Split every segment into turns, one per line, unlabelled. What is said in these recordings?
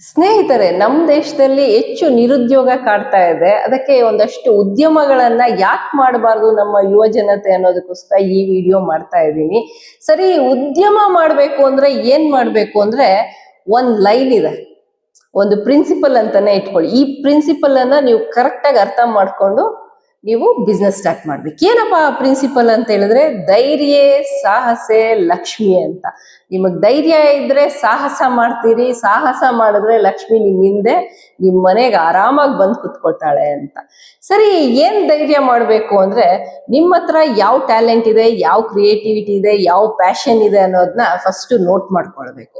ಸ್ನೇಹಿತರೆ ನಮ್ಮ ದೇಶದಲ್ಲಿ ಹೆಚ್ಚು ನಿರುದ್ಯೋಗ ಕಾಡ್ತಾ ಇದೆ. ಅದಕ್ಕೆ ಒಂದಷ್ಟು ಉದ್ಯಮಗಳನ್ನ ಯಾಕೆ ಮಾಡಬಾರ್ದು ನಮ್ಮ ಯುವ ಜನತೆ ಅನ್ನೋದಕ್ಕೋಸ್ಕರ ಈ ವಿಡಿಯೋ ಮಾಡ್ತಾ ಇದ್ದೀನಿ. ಸರಿ, ಉದ್ಯಮ ಮಾಡಬೇಕು ಅಂದ್ರೆ ಏನ್ ಮಾಡ್ಬೇಕು ಅಂದ್ರೆ ಒಂದ್ ಲೈನ್ ಇದೆ. ಒಂದು ಪ್ರಿನ್ಸಿಪಲ್ ಅಂತಾನೆ ಇಟ್ಕೊಳ್ಳಿ. ಈ ಪ್ರಿನ್ಸಿಪಲ್ ಅನ್ನ ನೀವು ಕರೆಕ್ಟ್ ಆಗಿ ಅರ್ಥ ಮಾಡ್ಕೊಂಡು ನೀವು ಬಿಸ್ನೆಸ್ ಸ್ಟಾರ್ಟ್ ಮಾಡ್ಬೇಕು. ಏನಪ್ಪ ಪ್ರಿನ್ಸಿಪಲ್ ಅಂತ ಹೇಳಿದ್ರೆ ಧೈರ್ಯ, ಸಾಹಸೆ, ಲಕ್ಷ್ಮಿ ಅಂತ. ನಿಮಗ್ ಧೈರ್ಯ ಇದ್ರೆ ಸಾಹಸ ಮಾಡ್ತೀರಿ, ಸಾಹಸ ಮಾಡಿದ್ರೆ ಲಕ್ಷ್ಮಿ ನಿಮ್ ಹಿಂದೆ ನಿಮ್ ಮನೆಗೆ ಆರಾಮಾಗಿ ಬಂದು ಕುತ್ಕೊಳ್ತಾಳೆ ಅಂತ. ಸರಿ, ಏನ್ ಧೈರ್ಯ ಮಾಡ್ಬೇಕು ಅಂದ್ರೆ ನಿಮ್ಮ ಹತ್ರ ಯಾವ ಟ್ಯಾಲೆಂಟ್ ಇದೆ, ಯಾವ ಕ್ರಿಯೇಟಿವಿಟಿ ಇದೆ, ಯಾವ ಪ್ಯಾಷನ್ ಇದೆ ಅನ್ನೋದನ್ನ ಫಸ್ಟ್ ನೋಟ್ ಮಾಡ್ಕೊಳ್ಬೇಕು.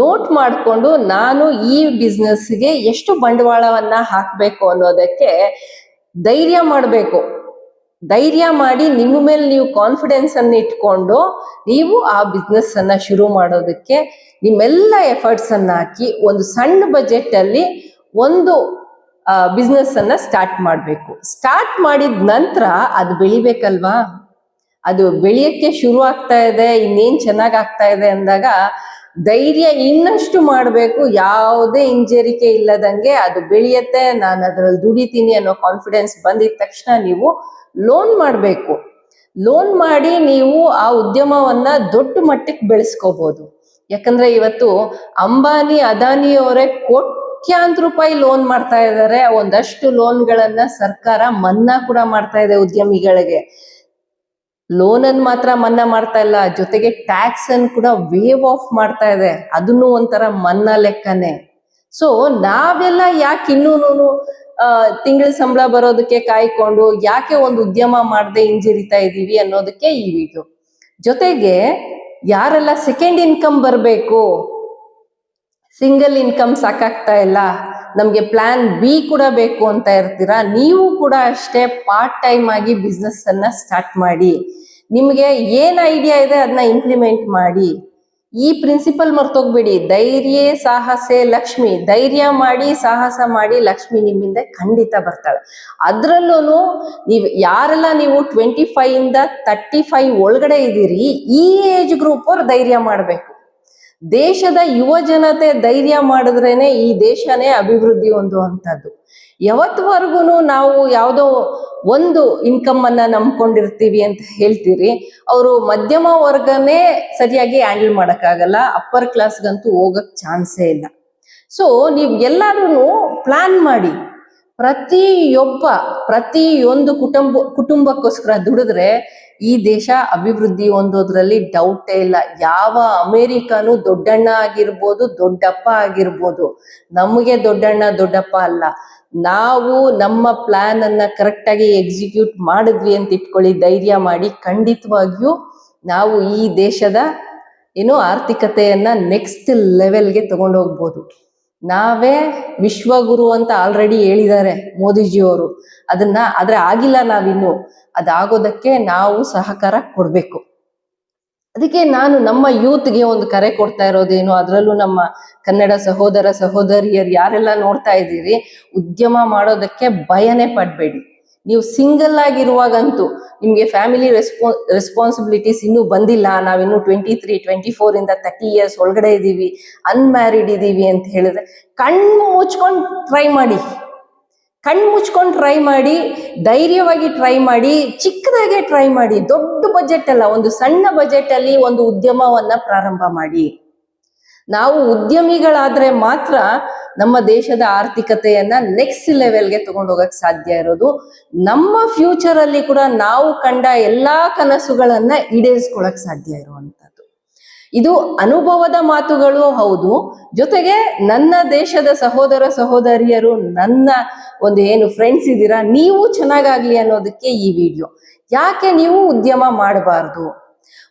ನೋಟ್ ಮಾಡ್ಕೊಂಡು ನಾನು ಈ ಬಿಸ್ನೆಸ್ಗೆ ಎಷ್ಟು ಬಂಡವಾಳವನ್ನ ಹಾಕ್ಬೇಕು ಅನ್ನೋದಕ್ಕೆ ಧೈರ್ಯ ಮಾಡಬೇಕು. ಧೈರ್ಯ ಮಾಡಿ ನಿಮ್ಮ ಮೇಲೆ ನೀವು ಕಾನ್ಫಿಡೆನ್ಸ್ ಅನ್ನು ಇಟ್ಕೊಂಡು ನೀವು ಆ ಬಿಸ್ನೆಸ್ ಅನ್ನ ಶುರು ಮಾಡೋದಕ್ಕೆ ನಿಮ್ಮೆಲ್ಲ ಎಫರ್ಟ್ಸ್ ಅನ್ನ ಹಾಕಿ ಒಂದು ಸಣ್ಣ ಬಜೆಟ್ ಅಲ್ಲಿ ಒಂದು ಬಿಸ್ನೆಸ್ ಅನ್ನ ಸ್ಟಾರ್ಟ್ ಮಾಡಬೇಕು. ಸ್ಟಾರ್ಟ್ ಮಾಡಿದ ನಂತರ ಅದು ಬೆಳಿಬೇಕಲ್ವಾ? ಅದು ಬೆಳೆಯಕ್ಕೆ ಶುರು ಆಗ್ತಾ ಇದೆ, ಇನ್ನೇನ್ ಚೆನ್ನಾಗ್ ಆಗ್ತಾ ಇದೆ ಅಂದಾಗ ಧೈರ್ಯ ಇನ್ನಷ್ಟು ಮಾಡಬೇಕು, ಯಾವುದೇ ಹಿಂಜರಿಕೆ ಇಲ್ಲದಂಗೆ ಅದು ಬೆಳೆಯತ್ತೆ, ನಾನು ಅದ್ರಲ್ಲಿ ದುಡಿತೀನಿ ಅನ್ನೋ ಕಾನ್ಫಿಡೆನ್ಸ್ ಬಂದಿದ ತಕ್ಷಣ ನೀವು ಲೋನ್ ಮಾಡಬೇಕು. ಲೋನ್ ಮಾಡಿ ನೀವು ಆ ಉದ್ಯಮವನ್ನ ದೊಡ್ಡ ಮಟ್ಟಕ್ಕೆ ಬೆಳೆಸ್ಕೋಬಹುದು ಯಾಕಂದ್ರೆ ಇವತ್ತು ಅಂಬಾನಿ, ಅದಾನಿ ಅವರೇ ಕೋಟ್ಯಾಂತರ ರೂಪಾಯಿ ಲೋನ್ ಮಾಡ್ತಾ ಇದ್ದಾರೆ ಒಂದಷ್ಟು ಲೋನ್ಗಳನ್ನ ಸರ್ಕಾರ ಮನ್ನಾ ಕೂಡ ಮಾಡ್ತಾ ಇದೆ ಉದ್ಯಮಿಗಳಿಗೆ. ಲೋನ್ ಮಾತ್ರ ಮನ್ನಾ ಮಾಡ್ತಾ ಇಲ್ಲ, ಜೊತೆಗೆ ಟ್ಯಾಕ್ಸ್ ಅನ್ನು ಕೂಡ ವೇವ್ ಆಫ್ ಮಾಡ್ತಾ ಇದೆ. ಅದನ್ನು ಒಂಥರ ಮನ್ನಾ ಲೆಕ್ಕನೆ. ಸೊ ನಾವೆಲ್ಲ ಯಾಕೆ ಇನ್ನೂನು ತಿಂಗಳ ಸಂಬಳ ಬರೋದಕ್ಕೆ ಕಾಯ್ಕೊಂಡು ಯಾಕೆ ಒಂದು ಉದ್ಯಮ ಮಾಡದೆ ಹಿಂಜರಿತಾ ಇದ್ದೀವಿ ಅನ್ನೋದಕ್ಕೆ ಈ ವಿಡಿಯೋ ಜೊತೆಗೆ ಯಾರೆಲ್ಲ ಸೆಕೆಂಡ್ ಇನ್ಕಮ್ ಬರಬೇಕು ಸಿಂಗಲ್ ಇನ್ಕಮ್ ಸಾಕಾಗ್ತಾ ಇಲ್ಲ ನಮ್ಗೆ ಪ್ಲಾನ್ ಬಿ ಕೂಡ ಬೇಕು ಅಂತ ಇರ್ತೀರಾ? ನೀವು ಕೂಡ ಅಷ್ಟೇ ಪಾರ್ಟ್ ಟೈಮ್ ಆಗಿ ಬಿಸ್ನೆಸ್ ಅನ್ನ ಸ್ಟಾರ್ಟ್ ಮಾಡಿ. ನಿಮಗೆ ಏನ್ ಐಡಿಯಾ ಇದೆ ಅದನ್ನ ಇಂಪ್ಲಿಮೆಂಟ್ ಮಾಡಿ. ಈ ಪ್ರಿನ್ಸಿಪಲ್ ಮರ್ತೋಗ್ಬೇಡಿ. ಧೈರ್ಯ ಸಾಹಸೆ ಲಕ್ಷ್ಮಿ. ಧೈರ್ಯ ಮಾಡಿ, ಸಾಹಸ ಮಾಡಿ ಲಕ್ಷ್ಮಿ ನಿಮ್ಮಿಂದ ಖಂಡಿತ ಬರ್ತಾಳೆ. ಅದ್ರಲ್ಲೂ ನೀವು ಯಾರೆಲ್ಲ ನೀವು ಟ್ವೆಂಟಿ ಫೈವ್ ಇಂದ ತರ್ಟಿ ಫೈವ್ ಒಳಗಡೆ ಇದ್ದೀರಿ, ಈ ಏಜ್ ಗ್ರೂಪ್ ಅವ್ರು ಧೈರ್ಯ ಮಾಡಬೇಕು. ದೇಶದ ಯುವ ಜನತೆ ಧೈರ್ಯ ಮಾಡಿದ್ರೇನೆ ಈ ದೇಶನೇ ಅಭಿವೃದ್ಧಿ ಹೊಂದುವಂಥದ್ದು. ಯಾವತ್ವರೆಗೂ ನಾವು ಯಾವುದೋ ಒಂದು ಇನ್ಕಮ್ ಅನ್ನ ನಂಬ್ಕೊಂಡಿರ್ತೀವಿ ಅಂತ ಹೇಳ್ತೀರಿ, ಅವರು ಮಧ್ಯಮ ವರ್ಗನೇ ಸರಿಯಾಗಿ ಹ್ಯಾಂಡಲ್ ಮಾಡೋಕ್ಕಾಗಲ್ಲ ಅಪ್ಪರ್ ಕ್ಲಾಸ್ಗಂತೂ ಹೋಗಕ್ ಚಾನ್ಸೇ ಇಲ್ಲ. ಸೊ ನೀವು ಎಲ್ಲರೂ ಪ್ಲಾನ್ ಮಾಡಿ. ಪ್ರತಿಯೊಬ್ಬ, ಪ್ರತಿಯೊಂದು ಕುಟುಂಬ, ಕುಟುಂಬಕ್ಕೋಸ್ಕರ ದುಡಿದ್ರೆ ಈ ದೇಶ ಅಭಿವೃದ್ಧಿ ಹೊಂದೋದ್ರಲ್ಲಿ ಡೌಟೇ ಇಲ್ಲ. ಯಾವ ಅಮೇರಿಕಾನು ದೊಡ್ಡಣ್ಣ ಆಗಿರ್ಬೋದು, ದೊಡ್ಡಪ್ಪ ಆಗಿರ್ಬೋದು. ನಮಗೆ ದೊಡ್ಡಣ್ಣ, ದೊಡ್ಡಪ್ಪ ಅಲ್ಲ. ನಾವು ನಮ್ಮ ಪ್ಲಾನ್ ಅನ್ನ ಕರೆಕ್ಟ್ ಆಗಿ ಎಕ್ಸಿಕ್ಯೂಟ್ ಮಾಡಿದ್ವಿ ಅಂತ ಇಟ್ಕೊಳ್ಳಿ, ಧೈರ್ಯ ಮಾಡಿ, ಖಂಡಿತವಾಗಿಯೂ ನಾವು ಈ ದೇಶದ ಏನು ಆರ್ಥಿಕತೆಯನ್ನ ನೆಕ್ಸ್ಟ್ ಲೆವೆಲ್ಗೆ ತಗೊಂಡೋಗ್ಬೋದು. ನಾವೇ ವಿಶ್ವಗುರು ಅಂತ ಆಲ್ರೆಡಿ ಹೇಳಿದ್ದಾರೆ ಮೋದಿಜಿಯವರು. ಅದನ್ನ ಆದ್ರೆ ಆಗಿಲ್ಲ ನಾವಿನ್ನು. ಅದಾಗೋದಕ್ಕೆ ನಾವು ಸಹಕಾರ ಕೊಡ್ಬೇಕು. ಅದಕ್ಕೆ ನಾನು ನಮ್ಮ ಯೂತ್ಗೆ ಒಂದು ಕರೆ ಕೊಡ್ತಾ ಇರೋದೇನು, ಅದರಲ್ಲೂ ನಮ್ಮ ಕನ್ನಡ ಸಹೋದರ ಸಹೋದರಿಯರು ಯಾರೆಲ್ಲ ನೋಡ್ತಾ ಇದ್ದೀರಿ, ಉದ್ಯಮ ಮಾಡೋದಕ್ಕೆ ಭಯನೇ ಪಡ್ಬೇಡಿ. ನೀವು ಸಿಂಗಲ್ ಆಗಿರುವಾಗಂತೂ ನಿಮಗೆ ಫ್ಯಾಮಿಲಿ ರೆಸ್ಪೋ ರೆಸ್ಪಾನ್ಸಿಬಿಲಿಟೀಸ್ ಇನ್ನೂ ಬಂದಿಲ್ಲ. ನಾವಿನ್ನು ಟ್ವೆಂಟಿ ತ್ರೀ ಟ್ವೆಂಟಿ ಫೋರ್ ಇಂದ ತರ್ಟಿ ಇಯರ್ಸ್ ಒಳಗಡೆ ಇದ್ದೀವಿ ಅನ್ಮ್ಯಾರಿಡ್ ಇದ್ದೀವಿ ಅಂತ ಹೇಳಿದ್ರೆ ಕಣ್ಣು ಮುಚ್ಕೊಂಡು ಟ್ರೈ ಮಾಡಿ. ಕಣ್ಣು ಮುಚ್ಕೊಂಡು ಟ್ರೈ ಮಾಡಿ, ಧೈರ್ಯವಾಗಿ ಟ್ರೈ ಮಾಡಿ, ಚಿಕ್ಕದಾಗೆ ಟ್ರೈ ಮಾಡಿ, ದೊಡ್ಡ ಬಜೆಟ್ ಅಲ್ಲ, ಒಂದು ಸಣ್ಣ ಬಜೆಟ್ ಅಲ್ಲಿ ಒಂದು ಉದ್ಯಮವನ್ನ ಪ್ರಾರಂಭ ಮಾಡಿ. ನಾವು ಉದ್ಯಮಿಗಳಾದ್ರೆ ಮಾತ್ರ ನಮ್ಮ ದೇಶದ ಆರ್ಥಿಕತೆಯನ್ನ ನೆಕ್ಸ್ಟ್ ಲೆವೆಲ್ಗೆ ತಗೊಂಡೋಗಕ್ ಸಾಧ್ಯ ಇರೋದು. ನಮ್ಮ ಫ್ಯೂಚರ್ ಅಲ್ಲಿ ಕೂಡ ನಾವು ಕಂಡ ಎಲ್ಲಾ ಕನಸುಗಳನ್ನ ಈಡೇರಿಸ್ಕೊಳಕ್ ಸಾಧ್ಯ ಇರುವಂತದ್ದು. ಇದು ಅನುಭವದ ಮಾತುಗಳು, ಹೌದು. ಜೊತೆಗೆ ನನ್ನ ದೇಶದ ಸಹೋದರ ಸಹೋದರಿಯರು, ನನ್ನ ಒಂದು ಏನು ಫ್ರೆಂಡ್ಸ್ ಇದ್ದೀರಾ, ನೀವು ಚೆನ್ನಾಗಾಗ್ಲಿ ಅನ್ನೋದಕ್ಕೆ ಈ ವಿಡಿಯೋ ಯಾಕೆ ನೀವು ಉದ್ಯಮ ಮಾಡಬಾರ್ದು?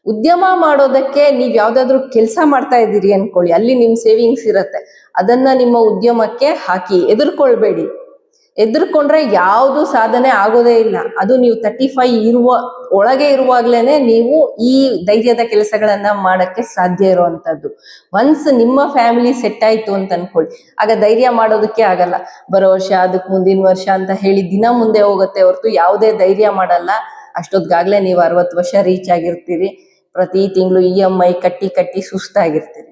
ಉದ್ಯಮ ಮಾಡೋದಕ್ಕೆ ನೀವ್ ಯಾವ್ದಾದ್ರು ಕೆಲಸ ಮಾಡ್ತಾ ಇದ್ದೀರಿ ಅನ್ಕೊಳ್ಳಿ. ಅಲ್ಲಿ ನಿಮ್ ಸೇವಿಂಗ್ಸ್ ಇರತ್ತೆ. ಅದನ್ನ ನಿಮ್ಮ ಉದ್ಯಮಕ್ಕೆ ಹಾಕಿ. ಎದುರ್ಕೊಳ್ಬೇಡಿ. ಎದುರ್ಕೊಂಡ್ರೆ ಯಾವುದು ಸಾಧನೆ ಆಗೋದೇ ಇಲ್ಲ. ಅದು ನೀವು ತರ್ಟಿ ಫೈವ್ ಇರುವ, ಒಳಗೆ ಇರುವಾಗ್ಲೇನೆ ನೀವು ಈ ಧೈರ್ಯದ ಕೆಲಸಗಳನ್ನ ಮಾಡಕ್ಕೆ ಸಾಧ್ಯ ಇರುವಂತದ್ದು ಒನ್ಸ್ ನಿಮ್ಮ ಫ್ಯಾಮಿಲಿ ಸೆಟ್ ಆಯ್ತು ಅಂತ ಅನ್ಕೊಳ್ಳಿ. ಆಗ ಧೈರ್ಯ ಮಾಡೋದಕ್ಕೆ ಆಗಲ್ಲ. ಬರೋ ವರ್ಷ ಅದಕ್ಕೆ ಮುಂದಿನ ವರ್ಷ ಅಂತ ಹೇಳಿ ದಿನ ಮುಂದೆ ಹೋಗುತ್ತೆ ಹೊರತು ಯಾವುದೇ ಧೈರ್ಯ ಮಾಡಲ್ಲ. ಅಷ್ಟೊತ್ತಿಗಾಗ್ಲೇ ನೀವು ಅರವತ್ತು ವರ್ಷ ರೀಚ್ ಆಗಿರ್ತೀರಿ. ಪ್ರತಿ ತಿಂಗಳು ಇ ಎಂ ಐ ಕಟ್ಟಿ ಕಟ್ಟಿ ಸುಸ್ತಾಗಿರ್ತೀರಿ.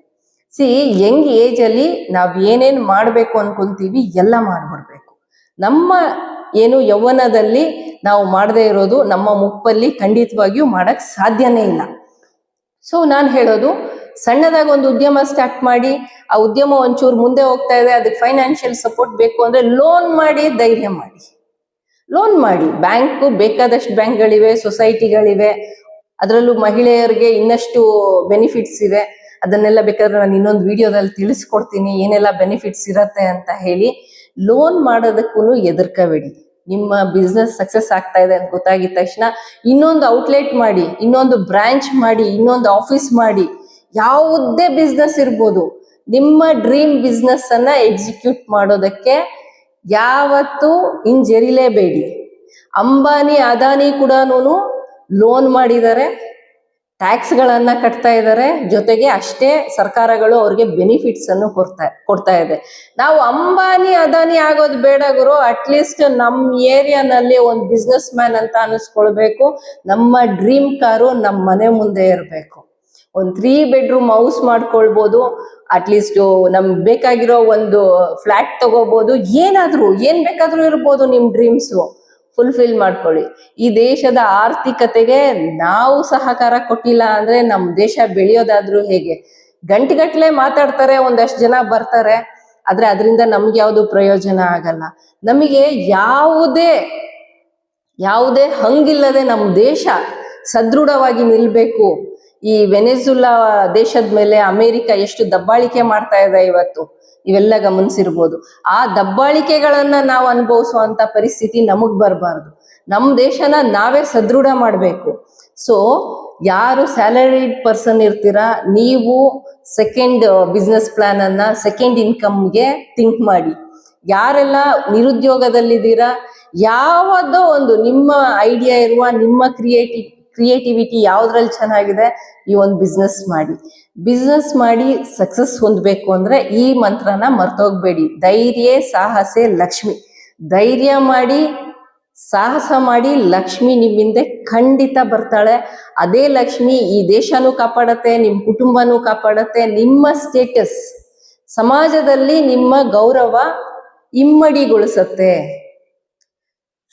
ಸಿ ಯಂಗ್ ಏಜ್ ಅಲ್ಲಿ ನಾವ್ ಏನೇನ್ ಮಾಡ್ಬೇಕು ಅನ್ಕೊಂತೀವಿ ಎಲ್ಲ ಮಾಡ್ಬಿಡ್ಬೇಕು. ನಮ್ಮ ಏನು ಯೌವನದಲ್ಲಿ ನಾವು ಮಾಡದೇ ಇರೋದು ನಮ್ಮ ಮುಪ್ಪಲ್ಲಿ ಖಂಡಿತವಾಗಿಯೂ ಮಾಡಕ್ ಸಾಧ್ಯನೇ ಇಲ್ಲ. ಸೊ ನಾನು ಹೇಳೋದು, ಸಣ್ಣದಾಗ ಒಂದು ಉದ್ಯಮ ಸ್ಟಾರ್ಟ್ ಮಾಡಿ, ಆ ಉದ್ಯಮ ಒಂಚೂರು ಮುಂದೆ ಹೋಗ್ತಾ ಇದೆ, ಅದಕ್ಕೆ ಫೈನಾನ್ಷಿಯಲ್ ಸಪೋರ್ಟ್ ಬೇಕು ಅಂದ್ರೆ ಲೋನ್ ಮಾಡಿ, ಧೈರ್ಯ ಮಾಡಿ. ಲೋನ್ ಮಾಡಿ. ಬ್ಯಾಂಕು ಬೇಕಾದಷ್ಟು ಬ್ಯಾಂಕ್ಗಳಿವೆ, ಸೊಸೈಟಿಗಳಿವೆ, ಅದರಲ್ಲೂ ಮಹಿಳೆಯರಿಗೆ ಇನ್ನಷ್ಟು ಬೆನಿಫಿಟ್ಸ್ ಇವೆ. ಅದನ್ನೆಲ್ಲ ಬೇಕಾದ್ರೆ ನಾನು ಇನ್ನೊಂದು ವಿಡಿಯೋದಲ್ಲಿ ತಿಳಿಸ್ಕೊಡ್ತೀನಿ, ಏನೆಲ್ಲ ಬೆನಿಫಿಟ್ಸ್ ಇರತ್ತೆ ಅಂತ ಹೇಳಿ. ಲೋನ್ ಮಾಡೋದಕ್ಕೂ ಎದುರ್ಕಬೇಡಿ ನಿಮ್ಮ ಬಿಸ್ನೆಸ್ ಸಕ್ಸಸ್ ಆಗ್ತಾ ಇದೆ ಅಂತ ಗೊತ್ತಾಗಿದ ತಕ್ಷಣ ಇನ್ನೊಂದು ಔಟ್ಲೆಟ್ ಮಾಡಿ, ಇನ್ನೊಂದು ಬ್ರಾಂಚ್ ಮಾಡಿ, ಇನ್ನೊಂದು ಆಫೀಸ್ ಮಾಡಿ. ಯಾವುದೇ ಬಿಸ್ನೆಸ್ ಇರ್ಬೋದು. ನಿಮ್ಮ ಡ್ರೀಮ್ ಬಿಸ್ನೆಸ್ ಅನ್ನ ಎಕ್ಸಿಕ್ಯೂಟ್ ಮಾಡೋದಕ್ಕೆ ಯಾವತ್ತೂ ಹಿಂಜರಿಲೇಬೇಡಿ. ಅಂಬಾನಿ, ಅದಾನಿ ಕೂಡ ಲೋನ್ ಮಾಡಿದ್ದಾರೆ ಟ್ಯಾಕ್ಸ್ಗಳನ್ನು ಕಟ್ತಾ ಇದ್ದಾರೆ. ಜೊತೆಗೆ ಅಷ್ಟೇ ಸರ್ಕಾರಗಳು ಅವ್ರಿಗೆ ಬೆನಿಫಿಟ್ಸ್ ಅನ್ನು ಕೊಡ್ತಾ ಕೊಡ್ತಾ ಇದೆ. ನಾವು ಅಂಬಾನಿ, ಅದಾನಿ ಆಗೋದು ಬೇಡ ಗುರು. ಅಟ್ಲೀಸ್ಟ್ ನಮ್ಮ ಏರಿಯಾನಲ್ಲಿ ಒಂದು ಬಿಸ್ನೆಸ್ ಮ್ಯಾನ್ ಅಂತ ಅನಿಸ್ಕೊಳ್ಬೇಕು. ನಮ್ಮ ಡ್ರೀಮ್ ಕಾರು ನಮ್ಮ ಮನೆ ಮುಂದೆ ಇರಬೇಕು. ಒಂದು ತ್ರೀ ಬೆಡ್ರೂಮ್ ಹೌಸ್ ಮಾಡ್ಕೊಳ್ಬೋದು. ಅಟ್ಲೀಸ್ಟ್ ನಮ್ಗೆ ಬೇಕಾಗಿರೋ ಒಂದು ಫ್ಲಾಟ್ ತಗೋಬಹುದು ಏನಾದರೂ, ಏನ್ ಬೇಕಾದ್ರೂ ಇರ್ಬೋದು ನಿಮ್ ಡ್ರೀಮ್ಸು ಫುಲ್ಫಿಲ್ ಮಾಡ್ಕೊಳ್ಳಿ. ಈ ದೇಶದ ಆರ್ಥಿಕತೆಗೆ ನಾವು ಸಹಕಾರ ಕೊಟ್ಟಿಲ್ಲ ಅಂದ್ರೆ ನಮ್ ದೇಶ ಬೆಳೆಯೋದಾದ್ರೂ ಹೇಗೆ? ಗಂಟೆಗಟ್ಲೆ ಮಾತಾಡ್ತಾರೆ, ಒಂದಷ್ಟು ಜನ ಬರ್ತಾರೆ. ಆದ್ರೆ ಅದರಿಂದ ನಮ್ಗೆ ಯಾವುದು ಪ್ರಯೋಜನ ಆಗಲ್ಲ. ನಮಗೆ ಯಾವುದೇ ಯಾವುದೇ ಹಂಗಿಲ್ಲದೆ ನಮ್ಮ ದೇಶ ಸದೃಢವಾಗಿ ನಿಲ್ಬೇಕು. ಈ ವೆನೆಜುಲಾ ದೇಶದ ಮೇಲೆ ಅಮೆರಿಕ ಎಷ್ಟು ದಬ್ಬಾಳಿಕೆ ಮಾಡ್ತಾ ಇದೆ ಇವತ್ತು, ಇವೆಲ್ಲ ಗಮನಿಸಿರ್ಬೋದು. ಆ ದಬ್ಬಾಳಿಕೆಗಳನ್ನ ನಾವು ಅನುಭವಿಸುವಂತ ಪರಿಸ್ಥಿತಿ ನಮಗ್ ಬರಬಾರ್ದು. ನಮ್ಮ ದೇಶನ ನಾವೇ ಸದೃಢ ಮಾಡಬೇಕು. ಸೊ ಯಾರು ಸ್ಯಾಲರಿಡ್ ಪರ್ಸನ್ ಇರ್ತೀರಾ, ನೀವು ಸೆಕೆಂಡ್ ಬಿಸ್ನೆಸ್ ಪ್ಲಾನ್ ಅನ್ನ ಸೆಕೆಂಡ್ ಇನ್ಕಮ್ಗೆ ಥಿಂಕ್ ಮಾಡಿ. ಯಾರೆಲ್ಲ ನಿರುದ್ಯೋಗದಲ್ಲಿದ್ದೀರಾ, ಯಾವುದೋ ಒಂದು ನಿಮ್ಮ ಐಡಿಯಾ ಇರುವ, ನಿಮ್ಮ ಕ್ರಿಯೇಟಿ ಕ್ರಿಯೇಟಿವಿಟಿ ಯಾವ್ದ್ರಲ್ಲಿ ಚೆನ್ನಾಗಿದೆ, ಈ ಒಂದು ಬಿಸ್ನೆಸ್ ಮಾಡಿ. ಬಿಸ್ನೆಸ್ ಮಾಡಿ ಸಕ್ಸಸ್ ಹೊಂದಬೇಕು ಅಂದ್ರೆ ಈ ಮಂತ್ರನ ಮರ್ತೋಗ್ಬೇಡಿ. ಧೈರ್ಯ, ಸಾಹಸೆ, ಲಕ್ಷ್ಮಿ. ಧೈರ್ಯ ಮಾಡಿ, ಸಾಹಸ ಮಾಡಿ ಲಕ್ಷ್ಮಿ ನಿಮ್ಮಿಂದೆ ಖಂಡಿತ ಬರ್ತಾಳೆ. ಅದೇ ಲಕ್ಷ್ಮಿ ಈ ದೇಶನೂ ಕಾಪಾಡತ್ತೆ ನಿಮ್ಮ ಕುಟುಂಬನೂ ಕಾಪಾಡತ್ತೆ, ನಿಮ್ಮ ಸ್ಟೇಟಸ್ ಸಮಾಜದಲ್ಲಿ ನಿಮ್ಮ ಗೌರವ ಇಮ್ಮಡಿಗೊಳಿಸತ್ತೆ.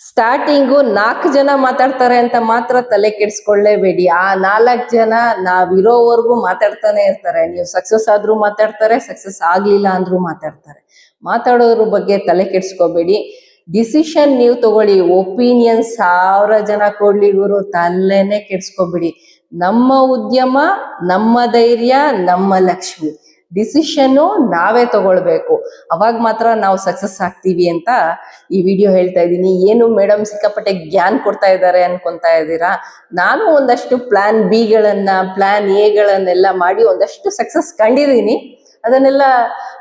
ಸ್ಟಾರ್ಟಿಂಗು ನಾಲ್ಕು ಜನ ಮಾತಾಡ್ತಾರೆ ಅಂತ ಮಾತ್ರ ತಲೆ ಕೆಡಿಸ್ಕೊಳ್ಳೇಬೇಡಿ. ಆ ನಾಲ್ಕು ಜನ ನಾವಿರೋವರೆಗೂ ಮಾತಾಡ್ತಾನೆ ಇರ್ತಾರೆ. ನೀವು ಸಕ್ಸಸ್ ಆದ್ರೂ ಮಾತಾಡ್ತಾರೆ, ಸಕ್ಸಸ್ ಆಗ್ಲಿಲ್ಲ ಅಂದ್ರೂ ಮಾತಾಡ್ತಾರೆ. ಮಾತಾಡೋದ್ರ ಬಗ್ಗೆ ತಲೆ ಕೆಡಿಸ್ಕೋಬೇಡಿ. ಡಿಸಿಷನ್ ನೀವು ತಗೊಳ್ಳಿ. ಒಪಿನಿಯನ್ ಸಾವಿರ ಜನ ಕೊಡ್ಲಿ ಗುರು, ತಲೆನೇ ಕೆಡ್ಸ್ಕೊಬೇಡಿ. ನಮ್ಮ ಉದ್ಯಮ, ನಮ್ಮ ಧೈರ್ಯ, ನಮ್ಮ ಲಕ್ಷ್ಮಿ. ಡಿಸಿಷನ್ನು ನಾವೇ ತಗೊಳ್ಬೇಕು. ಅವಾಗ ಮಾತ್ರ ನಾವು ಸಕ್ಸಸ್ ಆಗ್ತೀವಿ ಅಂತ ಈ ವಿಡಿಯೋ ಹೇಳ್ತಾ ಇದ್ದೀನಿ. ಏನು ಮೇಡಮ್ ಸಿಕ್ಕಾಪಟ್ಟೆ ಜ್ಞಾನ್ ಕೊಡ್ತಾ ಇದ್ದಾರೆ ಅನ್ಕೊಂತಾ ಇದ್ದೀರಾ? ನಾನು ಒಂದಷ್ಟು ಪ್ಲಾನ್ ಬಿಗಳನ್ನ ಪ್ಲಾನ್ ಎಗಳನ್ನೆಲ್ಲ ಮಾಡಿ ಒಂದಷ್ಟು ಸಕ್ಸಸ್ ಕಂಡಿದ್ದೀನಿ. ಅದನ್ನೆಲ್ಲ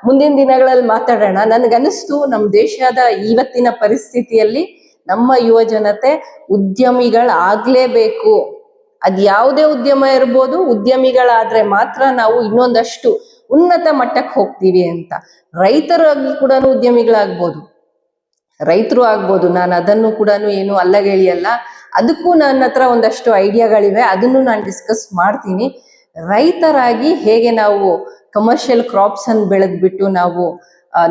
ಮುಂದಿನ ದಿನಗಳಲ್ಲಿ ಮಾತಾಡೋಣ. ನನಗನ್ನಿಸ್ತು ನಮ್ಮ ದೇಶದ ಇವತ್ತಿನ ಪರಿಸ್ಥಿತಿಯಲ್ಲಿ ನಮ್ಮ ಯುವ ಜನತೆ ಉದ್ಯಮಿಗಳಾಗ್ಲೇಬೇಕು ಅದ್ ಯಾವುದೇ ಉದ್ಯಮ ಇರ್ಬೋದು, ಉದ್ಯಮಿಗಳಾದ್ರೆ ಮಾತ್ರ ನಾವು ಇನ್ನೊಂದಷ್ಟು ಉನ್ನತ ಮಟ್ಟಕ್ಕೆ ಹೋಗ್ತೀವಿ ಅಂತ. ರೈತರಾಗಿ ಕೂಡ ಉದ್ಯಮಿಗಳಾಗ್ಬೋದು. ರೈತರು ಆಗ್ಬೋದು. ನಾನು ಅದನ್ನು ಕೂಡ ಏನು ಅಲ್ಲಗೆಳಿಯಲ್ಲ ಅದಕ್ಕೂ ನನ್ನ ಹತ್ರ ಒಂದಷ್ಟು ಐಡಿಯಾಗಳಿವೆ. ಅದನ್ನು ನಾನು ಡಿಸ್ಕಸ್ ಮಾಡ್ತೀನಿ. ರೈತರಾಗಿ ಹೇಗೆ ನಾವು ಕಮರ್ಷಿಯಲ್ ಕ್ರಾಪ್ಸ್ ಅನ್ನು ಬೆಳೆದ್ಬಿಟ್ಟು ನಾವು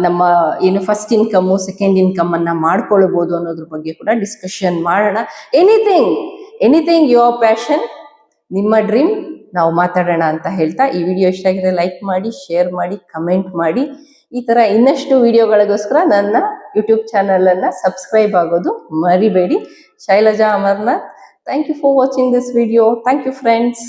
ನಮ್ಮ ಏನು ಫಸ್ಟ್ ಇನ್ಕಮ್ಮು ಸೆಕೆಂಡ್ ಇನ್ಕಮ್ ಅನ್ನ ಮಾಡ್ಕೊಳ್ಬಹುದು ಅನ್ನೋದ್ರ ಬಗ್ಗೆ ಕೂಡ ಡಿಸ್ಕಷನ್ ಮಾಡೋಣ. ಎನಿಥಿಂಗ್ ಎನಿಥಿಂಗ್ ಯುವರ್ ಪ್ಯಾಷನ್ ನಿಮ್ಮ ಡ್ರೀಮ್ ನಾವು ಮಾತಾಡೋಣ ಅಂತ ಹೇಳ್ತಾ ಈ ವಿಡಿಯೋ ಇಷ್ಟ ಆಗಿದ್ರೆ ಲೈಕ್ ಮಾಡಿ, ಶೇರ್ ಮಾಡಿ, ಕಮೆಂಟ್ ಮಾಡಿ. ಈ ತರ ಇನ್ನಷ್ಟು ವಿಡಿಯೋಗಳಿಗೋಸ್ಕರ ನನ್ನ ಯೂಟ್ಯೂಬ್ ಚಾನಲ್ ಅನ್ನ ಸಬ್ಸ್ಕ್ರೈಬ್ ಆಗೋದು ಮರಿಬೇಡಿ. Shailaja Amarnath thank you for watching this video thank you friends